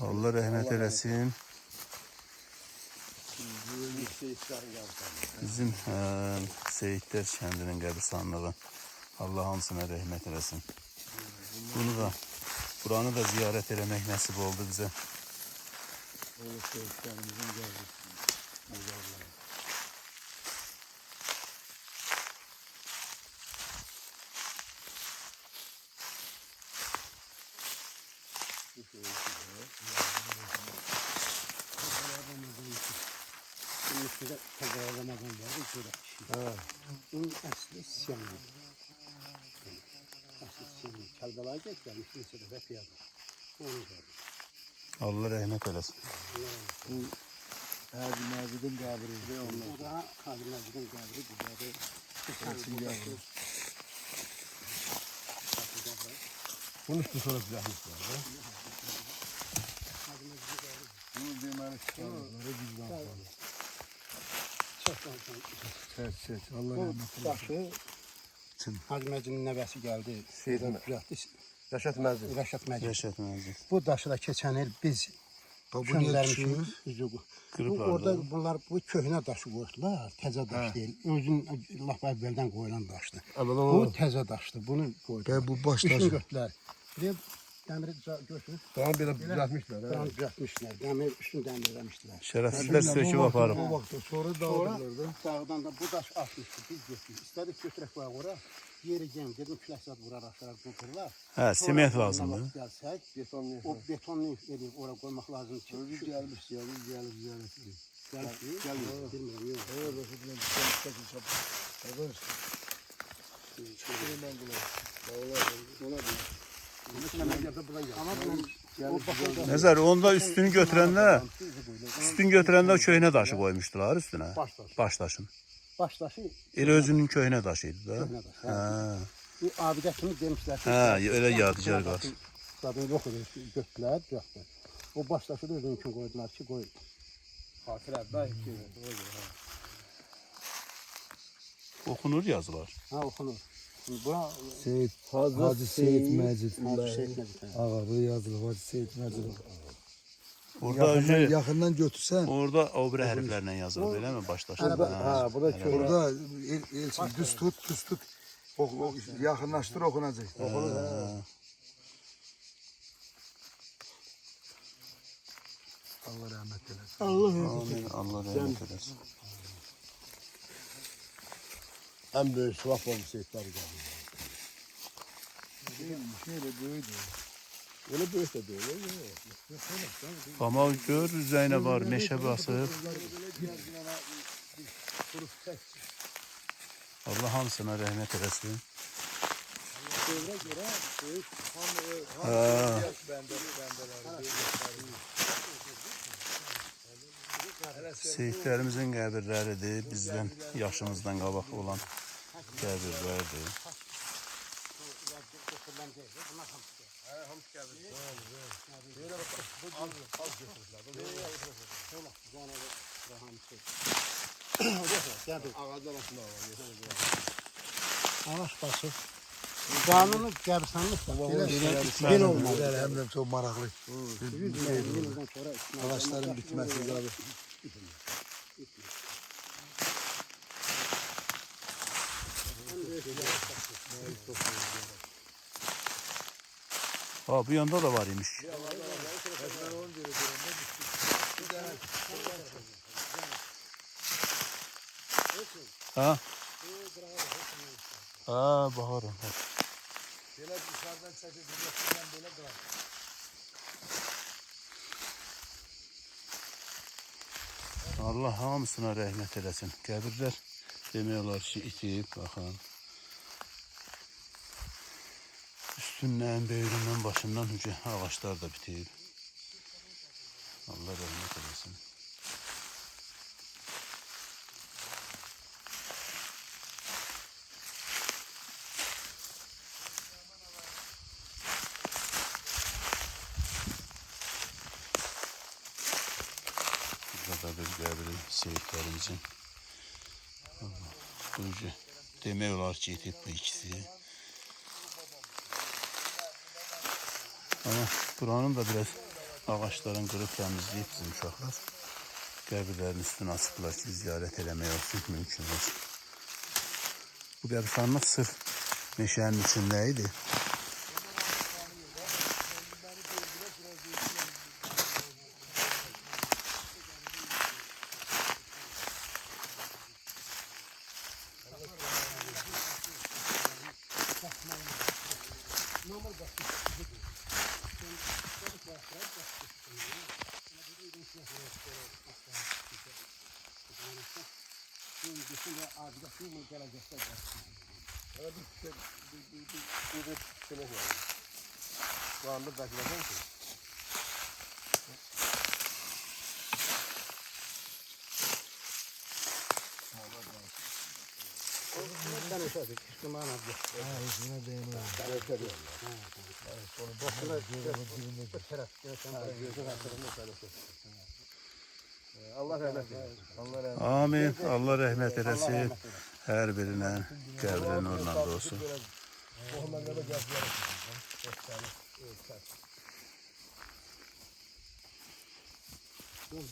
Allah rahmet eylesin. Bizim eee Seyitler kendinin qəbristanlığı. Allah hamısına rəhmət eləsin. Bunu da, buranı da ziyarət eləmək nəsib oldu. Bunun üstünde vardı. Şöyle kişi. Bunun aslı Siyonlu. Kalbalığa getiriyormuş. Mesela da piyade. Onu gördüm. Allah rəhmət eləsin. Hacı Mazid'in kabri. O da Kadir'in giden kabri. Güzeldi. Kesin geldi. Bunun üstü sonra silahmışlar. Bunu demeli çıkardıkları bizden sonra. Çok olsun. Çet çet. Allah Bu rahmet eylesin. Hacı Məcinin nəvəsi gəldi. Şeydən düzəltdi. Rəşad Məcid. Rəşad Məzid. Bu daşı da keçən il biz Bu düşüyor? Üzü bu. Orada da. bunlar bu köhnə daşı qoydular. Təzə daş deyil. Özün lap əvvəldən qoyulan daşdır. Bu təzə daşdır. Bunu qoydular. Bu baş Üçün taşı. götürdülər. Bir dəmiri ca- götürüb Tamam böyle düzeltmişler. Tamam düzəltmişlər. Dəmir üstünü dəmirləmişdilər. Şərəfsizlər söküb aparıb. O vaxtda sonra Sonra da. dağdan da bu daş atmışdı. Biz götürdük. İstədik götürək bu ora. Yeri gem dedim külək zad vurar aşağı qurturlar. Hə, sement lazımdır. Gəlsək, Betonlu. o betonlu edib ora qoymaq lazım ki. Çocuk gelmiş yani gelip ziyaret ediyor. Gəl, gəl, bilmirəm, yox. Evet, Resulullah bir tane takın çabuk. Arkadaş. Şöyle ben bulayım. Ona bir. Nəzər, onda üstünü götürəndə, üstün götürəndə köhnə daşı qoymuşdular üstünə. Baş daşı. Baş daşın. Baş daşı Elə özünün köhnə daşı idi daş. Hə. Bu abidə kimi demişlər ki. Hə, elə yadigar qalsın. Qadın yox idi. O baş daşı da özünün üçün qoydular ki, qoy. Xatirə da ki, Oxunur yazılar. ha oxunur. Bura Seyit. Hacı Seyit Mecid. Hacı. Ağa bu yazılı Hacı Seyit Mecid. Orada Yakından, öcü, yakından götürsen. orada o bir hərflərlə yazılır, eləmi? Baş daşı. Ərəbə- Hə. Ha, bu da köy. Burada el, elçin düz tut, düz tut. O, o, yakınlaştır okunacak. Okunur. Allah rahmet eylesin. Amin. Allah rəhmət eləsin. En büyük sıvap olmuş seyitler geldi. Şöyle böyüdü. Öyle büyük de böyle. Amma gör üzərinə var, meşə basıb. Allah hamısına rəhmət eləsin. Hə. Seyidlərimizin qəbirləridir. Bizdən yaşımızdan qabaq olan altında var. Ağaç başı. Qanunu qəbristanlıq da belə belə olmalı. Maraklı. Yıldan sonra Ağaçların bitmesi abi. Ha bu yanda da var imiş. Ha? Ha baharım. Allah hamısına rəhmət eləsin. Qəbirlər demək olar ki, itib, baxın. Tünnəyin böyründən, başından hücə ağaclar da bitir. Allah rəhmət eləsin. Burada da bir qəbri seyirtlərimizin. Böyücü demək olar ki, etib bu ikisi. Ama buranın da biraz ağaçların qırıb təmizləyib bizim uşaqlar. Qəbirlərin üstünə asıblar ki, ziyarət eləmək olsun mümkün olsun. Bu qəbirstanlıq sırf meşənin içində idi. Şu anda bekledim ki. Ben öşedik. Müslüman abla. Ha, yüzüne değmiyor. Ben öşedik. Bakın dibinde. Bu taraf. Gözün hatırında sen öşedik. Allah rahmet eylesin. Allah rahmet Amin. Allah rəhmət eləsin. Hər birinə qəbrin nurla olsun.